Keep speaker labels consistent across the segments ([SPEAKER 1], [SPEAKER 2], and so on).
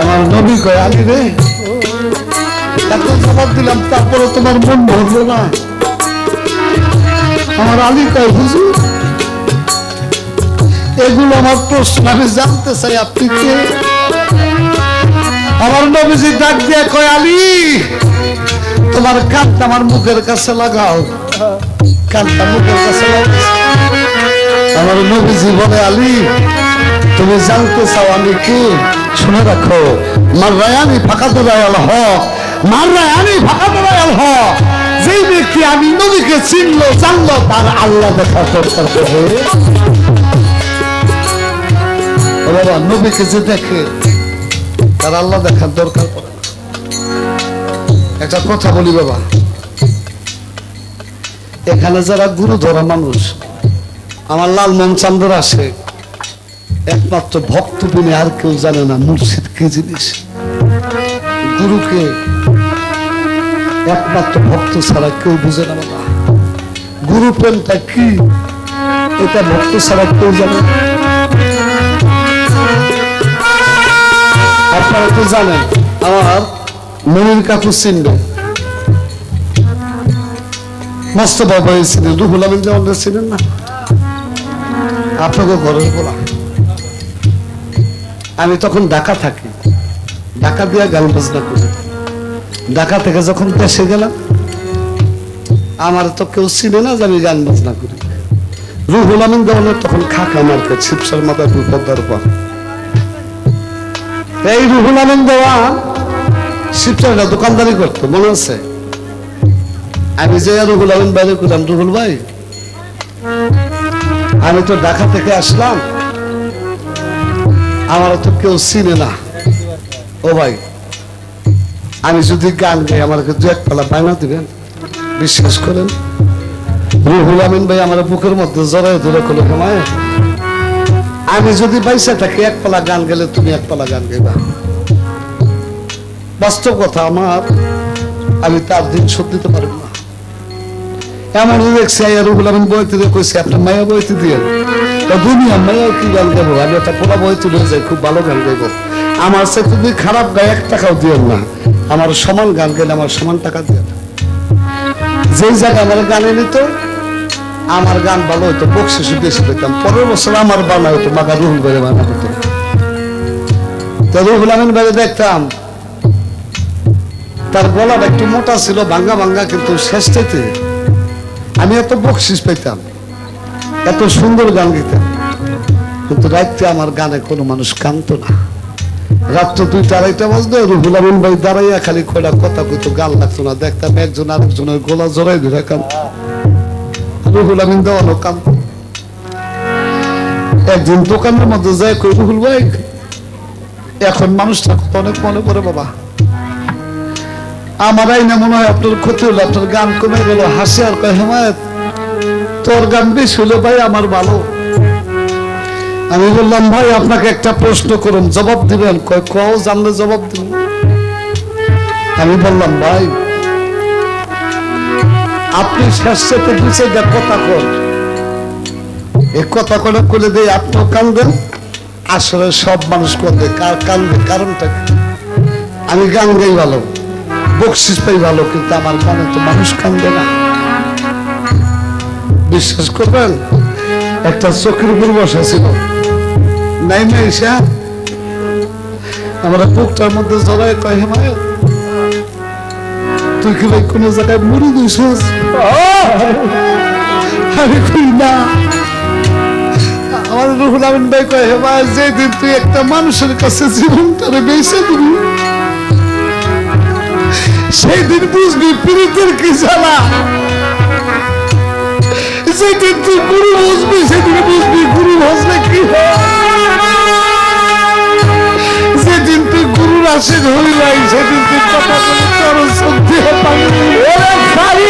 [SPEAKER 1] আমার নবী কয় আলী রে। এত জবাব দিলাম তারপরে তোমার মন ভরলো না আমার আলী কয় হুজুর এগুলো আমার প্রশ্ন আমি জানতে চাই আপনি কে আমার নবীজি ডাক দিয়ে কয় আলী তোমার কানটা আমার মুখের কাছে লাগাও। কানটা মুখের কাছে আমার নবীজি বলে, আলী, তুমি জানতে চাও আমি কি? শুনে রাখো। মার রায়ানি ফাঁকা দোরায়াল হক মার রায়ানি ফাঁকা দোরায়াল হক যেই ব্যক্তি আমি নবীকে চিনলো, জানলো, তার আল্লাহ দেখা দরকার হবে? বাবা, নবীকে যে দেখে, তার আল্লাহ দেখার দরকার পড়ে। একটা কথা বলি বাবা। এখানে যারা গুরু ধরা মানুষ, আমার লাল মন চান্দর আসে একমাত্র ভক্ত বিনে আর কেউ জানে না মুর্শিদ কি জিনিস। গুরুকে একমাত্র ভক্ত ছাড়া কেউ বুঝে না বাবা। গুরু প্রেমটা কি? এটা ভক্ত ছাড়া কেউ জানে আপনারা তো জানেন, আমার মনির কাকু না? আপনাকে ঘরের আমি তখন ঢাকা থাকি। ঢাকা দিয়ে গান বাজনা করি। ঢাকা থেকে যখন দেশে গেলাম, আমার তো কেউ চিনে না যে আমি গান বাজনা করি। রুহুল আমিন দেওয়ানের তখন খাকা মার্কেট শিবসার মাথা দুই পদ্মার পর এই রুহুল আমিন দেওয়া দোকানদারি করতো, মনে আছে? আমি যে আমিন বাইরে করলাম ভাই। আমি তো ঢাকা থেকে আসলাম। আমার তো কেউ চিনে না। ও ভাই, আমি যদি গান গাই আমাকে দু এক পালা বায়না দিবেন? বিশ্বাস করেন? রুহুল আমিন ভাই আমার বুকের মধ্যে জড়াই ধরে কোনো সময় আমি যদি পয়সা থাকি, এক পালা গান গেলে তুমি এক পালা গান গাইবা। বাস্তব কথা আমার, আমি তার দিন শোধ দিতে পারব না। এমন দেখছি রুহুল আমিন বইতে আপনার মায়া বইতে দিয়ে দুনিয়া মায়া কি গান গাবো আমি একটা বইতে যাই, খুব ভালো গান গাইবো। আমার সে তুমি খারাপ গায়ে এক টাকাও দিও না। আমার সমান গান গেলে আমার সমান টাকা দিয়ে যেই জায়গায় আমার গানে নিত আমার গান ভালো হতো বকশিস বেশি পেতাম। পরের বছর আমার বানা হতো মাকা রুহুল বেড়ে বানা হতো তো রুহুল আমিন বেড়ে দেখতাম তার গলাটা একটু মোটা ছিল, ভাঙ্গা ভাঙ্গা, কিন্তু শেষটাতে আমি এত বকশিস পেতাম এত সুন্দর গান গেতাম কিন্তু রাত্রে আমার গানে কোনো মানুষ কানতো না। রাত্র দুইটা, আড়াইটা বাজলে, রুহুল আমিন ভাই দাঁড়াইয়া খালি কয়টা কথা কইতো, গান লাগতো না, দেখতাম একজন আরেকজনের গোলা জড়াই ধরে কান রুহুল আমিন দেওয়ানো কান একদিন দোকানের মধ্যে যায় কই, রুহুল ভাই, এখন মানুষটা অনেক মনে পড়ে, বাবা। আমার না মনে হয় আপনার ক্ষতি হলো আপনার গান কমে গেল, হাসি আর কয়, হেমায়ত, তোর গান বেশ হলো ভাই আমার ভালো। আমি বললাম, ভাই, আপনাকে একটা প্রশ্ন করুন, জবাব দিবেন। কয়, কও, জানলে জবাব দিব। আমি বললাম, ভাই, আপনি শেষেতে গুছে যা কথা কর এই কথা করে করে দিয়ে আপনিও কান্দেন আসলে সব মানুষ কান্দে কার কান্দে কারণটা আমি গান গাই ভালো। বকশিস পাই ভালো কিন্তু আমার গানে তো মানুষ কান্দে না। বিশ্বাস করবেন, একটা চোখের উপর বসা ছিল নাই ঈশা আমরা বুকটার মধ্যে জড়ায় কয় হেমায় তুই কি ভাই কোনো জায়গায় মরি দিছিস আমি কই না। আমার রুহুল আমিন ভাই কয় হেমায় যেদিন তুই একটা মানুষের কাছে জীবনটারে বেঁচে দিবি
[SPEAKER 2] সেই দিন বুঝবি, পীড়িতের কি জ্বালা? সেদিন তুই গুরু বুঝবি, সেদিন বুঝবি গুরু বসলে কি সেদিন তুই গুরুর আশীর্ হইলাই, সেদিন তুই কথা বলে চরণ শক্তি পাবি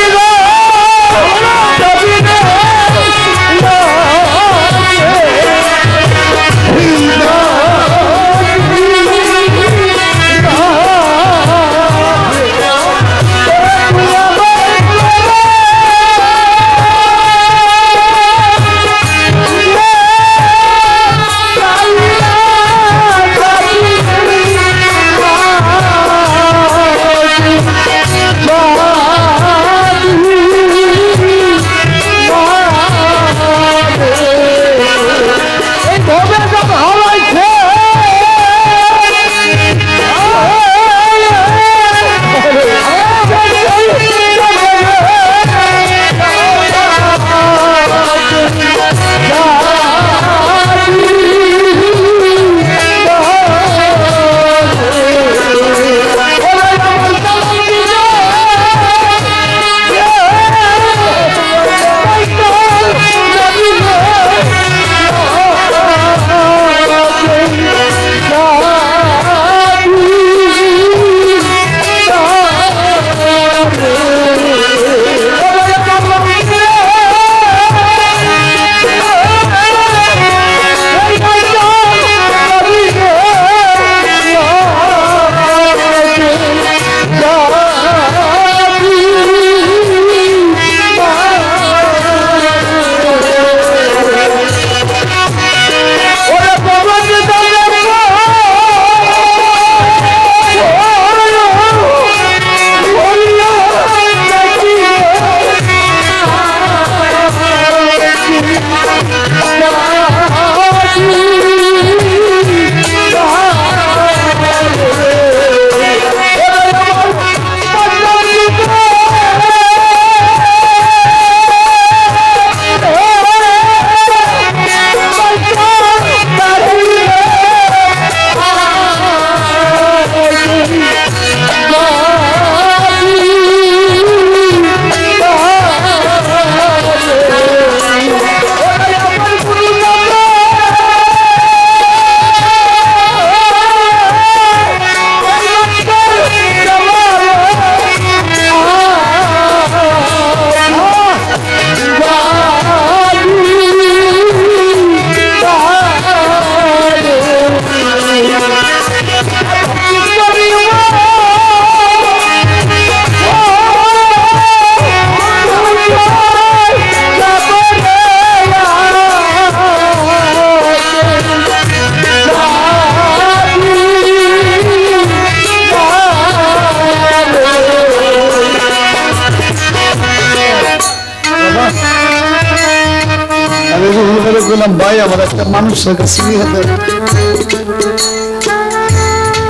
[SPEAKER 2] বললাম ভাই আমার একটা মানুষের কাছে নিয়ে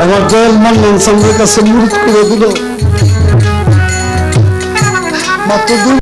[SPEAKER 2] আমার জয়াল মান্নান সঙ্গের কাছে মুরুদ করে দিল। মাত্র দুই